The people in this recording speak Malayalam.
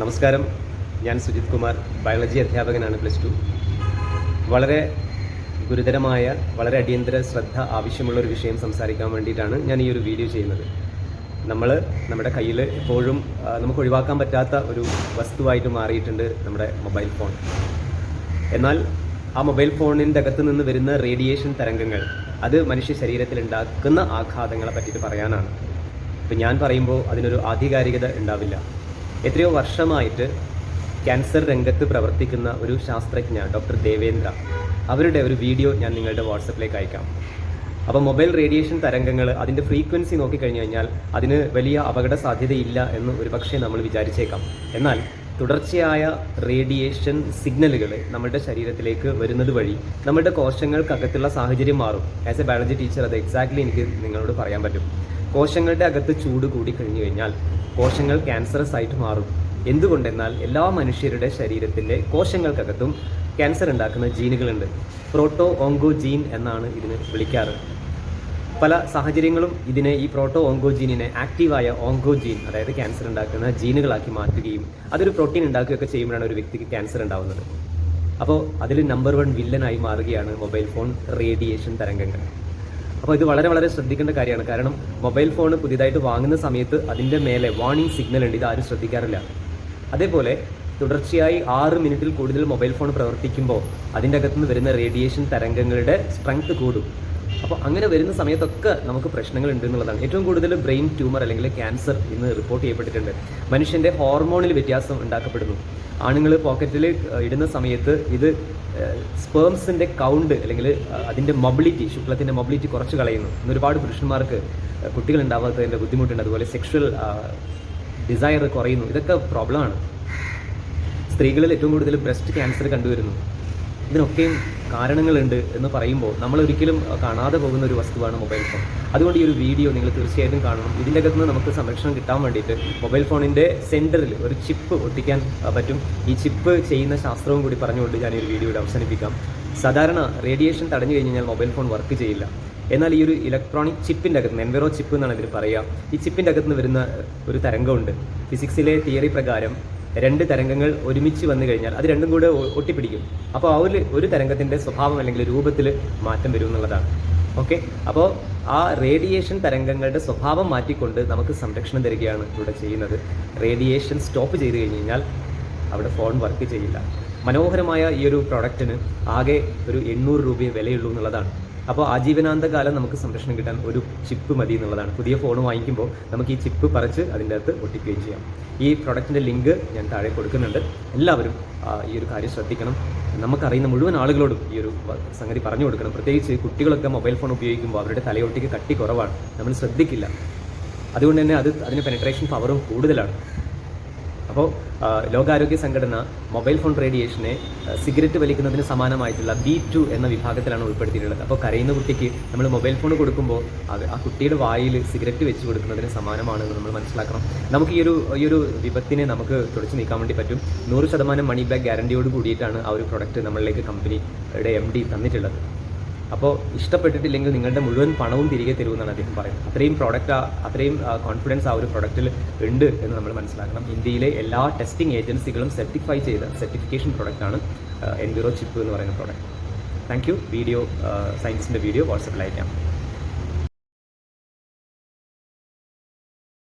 നമസ്കാരം. ഞാൻ സുജിത് കുമാർ ബയോളജി അധ്യാപകനാണ് പ്ലസ് ടു. വളരെ ഗുരുതരമായ വളരെ അടിയന്തര ശ്രദ്ധ ആവശ്യമുള്ള ഒരു വിഷയം സംസാരിക്കാൻ വേണ്ടിയിട്ടാണ് ഞാൻ ഈ ഒരു വീഡിയോ ചെയ്യുന്നത്. നമ്മൾ നമ്മുടെ കയ്യിൽ എപ്പോഴും നമുക്ക് ഒഴിവാക്കാൻ പറ്റാത്ത ഒരു വസ്തുവായിട്ട് മാറിയിട്ടുണ്ട് നമ്മുടെ മൊബൈൽ ഫോൺ. എന്നാൽ ആ മൊബൈൽ ഫോണിന്റെ അകത്ത് നിന്ന് വരുന്ന റേഡിയേഷൻ തരംഗങ്ങൾ അത് മനുഷ്യ ശരീരത്തിൽ ഉണ്ടാക്കുന്ന ആഘാതങ്ങളെ പറ്റിയിട്ട് പറയാനാണ്. ഇപ്പം ഞാൻ പറയുമ്പോൾ അതിനൊരു ആധികാരികത ഉണ്ടാവില്ല. എത്രയോ വർഷമായിട്ട് ക്യാൻസർ രംഗത്ത് പ്രവർത്തിക്കുന്ന ഒരു ശാസ്ത്രജ്ഞ ഡോക്ടർ ദേവേന്ദ്ര. അവരുടെ ഒരു വീഡിയോ ഞാൻ നിങ്ങളുടെ വാട്സപ്പിലേക്ക് അയക്കാം. അപ്പോൾ മൊബൈൽ റേഡിയേഷൻ തരംഗങ്ങൾ അതിന്റെ ഫ്രീക്വൻസി നോക്കിക്കഴിഞ്ഞു കഴിഞ്ഞാൽ അതിന് വലിയ അപകട സാധ്യതയില്ല എന്ന് ഒരു ഒരുപക്ഷെ നമ്മൾ വിചാരിച്ചേക്കാം. എന്നാൽ തുടർച്ചയായ റേഡിയേഷൻ സിഗ്നലുകൾ നമ്മുടെ ശരീരത്തിലേക്ക് വരുന്നത് വഴി നമ്മുടെ കോശങ്ങൾക്കകത്തുള്ള സാഹചര്യം മാറും. ആസ് എ ബയോളജി ടീച്ചർ അത് എക്സാക്ട്ലി എനിക്ക് നിങ്ങളോട് പറയാൻ പറ്റും. കോശങ്ങളുടെ അകത്ത് ചൂട് കൂടി കഴിഞ്ഞു കഴിഞ്ഞാൽ കോശങ്ങൾ ക്യാൻസറസ് ആയിട്ട് മാറും. എന്തുകൊണ്ടെന്നാൽ എല്ലാ മനുഷ്യരുടെ ശരീരത്തിന്റെ കോശങ്ങൾക്കകത്തും ക്യാൻസർ ഉണ്ടാക്കുന്ന ജീനുകളുണ്ട്. പ്രോട്ടോ ഓങ്കോ ജീൻ എന്നാണ് ഇതിന് വിളിക്കാറ്. പല സാഹചര്യങ്ങളും ഇതിനെ ഈ പ്രോട്ടോ ഓങ്കോ ജീനിനെ ആക്റ്റീവായ ഓങ്കോ ജീൻ അതായത് ക്യാൻസർ ഉണ്ടാക്കുന്ന ജീനുകളാക്കി മാറ്റുകയും അതൊരു പ്രോട്ടീൻ ഉണ്ടാക്കുകയൊക്കെ ചെയ്യുമ്പോഴാണ് ഒരു വ്യക്തിക്ക് ക്യാൻസർ ഉണ്ടാവുന്നത്. അപ്പോൾ അതിൽ നമ്പർ വൺ വില്ലനായി മാറുകയാണ് മൊബൈൽ ഫോൺ റേഡിയേഷൻ തരംഗങ്ങൾ. അപ്പോൾ ഇത് വളരെ വളരെ ശ്രദ്ധിക്കേണ്ട കാര്യമാണ്. കാരണം മൊബൈൽ ഫോൺ പുതിയതായിട്ട് വാങ്ങുന്ന സമയത്ത് അതിന്റെ മേലെ വാണിംഗ് സിഗ്നൽ ഉണ്ട്. ഇത് ആരും ശ്രദ്ധിക്കാറില്ല. അതേപോലെ തുടർച്ചയായി ആറ് മിനിറ്റിൽ കൂടുതൽ മൊബൈൽ ഫോൺ പ്രവർത്തിക്കുമ്പോൾ അതിന്റെ അകത്തുനിന്ന് വരുന്ന റേഡിയേഷൻ തരംഗങ്ങളുടെ സ്ട്രെങ്ത് കൂടും. അപ്പോൾ അങ്ങനെ വരുന്ന സമയത്തൊക്കെ നമുക്ക് പ്രശ്നങ്ങൾ ഉണ്ട് എന്നുള്ളതാണ്. ഏറ്റവും കൂടുതൽ ബ്രെയിൻ ട്യൂമർ അല്ലെങ്കിൽ ക്യാൻസർ ഇന്ന് റിപ്പോർട്ട് ചെയ്യപ്പെട്ടിട്ടുണ്ട്. മനുഷ്യന്റെ ഹോർമോണിൽ വ്യത്യാസം ഉണ്ടാക്കപ്പെടുന്നു. ആണുങ്ങൾ പോക്കറ്റിൽ ഇടുന്ന സമയത്ത് ഇത് സ്പേംസിന്റെ കൗണ്ട് അല്ലെങ്കിൽ അതിന്റെ മൊബിലിറ്റി ശുക്ലത്തിന്റെ മൊബിലിറ്റി കുറച്ച് കളയുന്നു. ഇന്ന് ഒരുപാട് പുരുഷന്മാർക്ക് കുട്ടികൾ ഉണ്ടാവാത്തതിന്റെ ബുദ്ധിമുട്ടുണ്ട്. അതുപോലെ സെക്ഷൽ ഡിസയർ കുറയുന്നു. ഇതൊക്കെ പ്രോബ്ലമാണ് സ്ത്രീകളിൽ ഏറ്റവും കൂടുതൽ ബ്രസ്റ്റ് ക്യാൻസർ കണ്ടുവരുന്നു. ഇതിനൊക്കെയും കാരണങ്ങളുണ്ട് എന്ന് പറയുമ്പോൾ നമ്മൾ ഒരിക്കലും കാണാതെ പോകുന്ന ഒരു വസ്തുവാണ് മൊബൈൽ ഫോൺ. അതുകൊണ്ട് ഈ ഒരു വീഡിയോ നിങ്ങൾ തീർച്ചയായിട്ടും കാണണം. ഇതിന്റെ അകത്ത് നിന്ന് നമുക്ക് സംരക്ഷണം കിട്ടാൻ വേണ്ടിയിട്ട് മൊബൈൽ ഫോണിന്റെ സെന്ററിൽ ഒരു ചിപ്പ് ഒട്ടിക്കാൻ പറ്റും. ഈ ചിപ്പ് ചെയ്യുന്ന ശാസ്ത്രവും കൂടി പറഞ്ഞുകൊണ്ട് ഞാൻ ഈ ഒരു വീഡിയോ ഇവിടെ അവസാനിപ്പിക്കാം. സാധാരണ റേഡിയേഷൻ തടഞ്ഞു കഴിഞ്ഞ് കഴിഞ്ഞാൽ മൊബൈൽ ഫോൺ വർക്ക് ചെയ്യില്ല. എന്നാൽ ഈ ഒരു ഇലക്ട്രോണിക് ചിപ്പിന്റെ അകത്ത് എൻവെറോ ചിപ്പ് എന്നാണ് ഇതിന് പറയുക ഈ ചിപ്പിന്റെ അകത്ത് നിന്ന് വരുന്ന ഒരു തരംഗമുണ്ട്. ഫിസിക്സിലെ തിയറി പ്രകാരം രണ്ട് തരംഗങ്ങൾ ഒരുമിച്ച് വന്നു കഴിഞ്ഞാൽ അത് രണ്ടും കൂടെ ഒട്ടിപ്പിടിക്കും. അപ്പോൾ ഒരു ഒരു തരംഗത്തിന്റെ സ്വഭാവം അല്ലെങ്കിൽ രൂപത്തിൽ മാറ്റം വരും എന്നുള്ളതാണ്. ഓക്കെ? അപ്പോൾ ആ റേഡിയേഷൻ തരംഗങ്ങളുടെ സ്വഭാവം മാറ്റിക്കൊണ്ട് നമുക്ക് സംരക്ഷണം തരികയാണ് ഇവിടെ ചെയ്യുന്നത്. റേഡിയേഷൻ സ്റ്റോപ്പ് ചെയ്ത് കഴിഞ്ഞ് കഴിഞ്ഞാൽ അവിടെ ഫോൺ വർക്ക് ചെയ്യില്ല. മനോഹരമായ ഈ ഒരു പ്രോഡക്റ്റിന് ആകെ ഒരു എണ്ണൂറ് രൂപയെ വിലയുള്ളൂ എന്നുള്ളതാണ്. അപ്പോൾ ആജീവനാന്ത കാലം നമുക്ക് സംരക്ഷണം കിട്ടാൻ ഒരു ചിപ്പ് മതി എന്നുള്ളതാണ്. പുതിയ ഫോൺ വാങ്ങിക്കുമ്പോൾ നമുക്ക് ഈ ചിപ്പ് പറിച്ച് അതിന്റെ അകത്ത് ഒട്ടിക്കുകയും ചെയ്യാം. ഈ പ്രൊഡക്റ്റിന്റെ ലിങ്ക് ഞാൻ താഴെ കൊടുക്കുന്നുണ്ട്. എല്ലാവരും ഈ ഒരു കാര്യം ശ്രദ്ധിക്കണം. നമുക്കറിയുന്ന മുഴുവൻ ആളുകളോടും ഈ ഒരു സംഗതി പറഞ്ഞു കൊടുക്കണം. പ്രത്യേകിച്ച് കുട്ടികളൊക്കെ മൊബൈൽ ഫോൺ ഉപയോഗിക്കുമ്പോൾ അവരുടെ തലയൊട്ടിക്ക് കട്ടി കുറവാണ്. നമ്മൾ ശ്രദ്ധിക്കില്ല. അതുകൊണ്ട് തന്നെ അത് അതിന് പെനട്രേഷൻ പവറും കൂടുതലാണ്. അപ്പോൾ ലോകാരോഗ്യ സംഘടന മൊബൈൽ ഫോൺ റേഡിയേഷനെ സിഗരറ്റ് വലിക്കുന്നതിന് സമാനമായിട്ടുള്ള ബി ടു എന്ന വിഭാഗത്തിലാണ് ഉൾപ്പെടുത്തിയിട്ടുള്ളത്. അപ്പോൾ കരയുന്ന കുട്ടിക്ക് നമ്മൾ മൊബൈൽ ഫോൺ കൊടുക്കുമ്പോൾ അത് ആ കുട്ടിയുടെ വായിൽ സിഗരറ്റ് വെച്ച് കൊടുക്കുന്നതിന് സമാനമാണെന്ന് നമ്മൾ മനസ്സിലാക്കണം. നമുക്ക് ഈ ഒരു ഈ ഒരു വിപത്തിനെ നമുക്ക് തുടച്ചു നീക്കാൻ വേണ്ടി പറ്റും. നൂറ് ശതമാനം മണി ബാക്ക് ഗ്യാരണ്ടിയോട് കൂടിയിട്ടാണ് ആ ഒരു പ്രൊഡക്റ്റ് നമ്മളിലേക്ക് കമ്പനിയുടെ എം ഡി തന്നിട്ടുള്ളത്. അപ്പോൾ ഇഷ്ടപ്പെട്ടിട്ടില്ലെങ്കിൽ നിങ്ങളുടെ മുഴുവൻ പണവും തിരികെ തരുമെന്നാണ് അദ്ദേഹം പറയുന്നത്. അത്രയും പ്രോഡക്റ്റ് അത്രയും കോൺഫിഡൻസ് ആ ഒരു പ്രൊഡക്റ്റിൽ ഉണ്ട് എന്ന് നമ്മൾ മനസ്സിലാക്കണം. ഇന്ത്യയിലെ എല്ലാ ടെസ്റ്റിംഗ് ഏജൻസികളും സർട്ടിഫൈ ചെയ്ത സർട്ടിഫിക്കേഷൻ പ്രൊഡക്റ്റാണ് എൻവിറോ ചിപ്പ് എന്ന് പറയുന്ന പ്രോഡക്റ്റ് താങ്ക് യു വീഡിയോ സയൻസിന്റെ വീഡിയോ വാട്സപ്പിൽ അയക്കാം.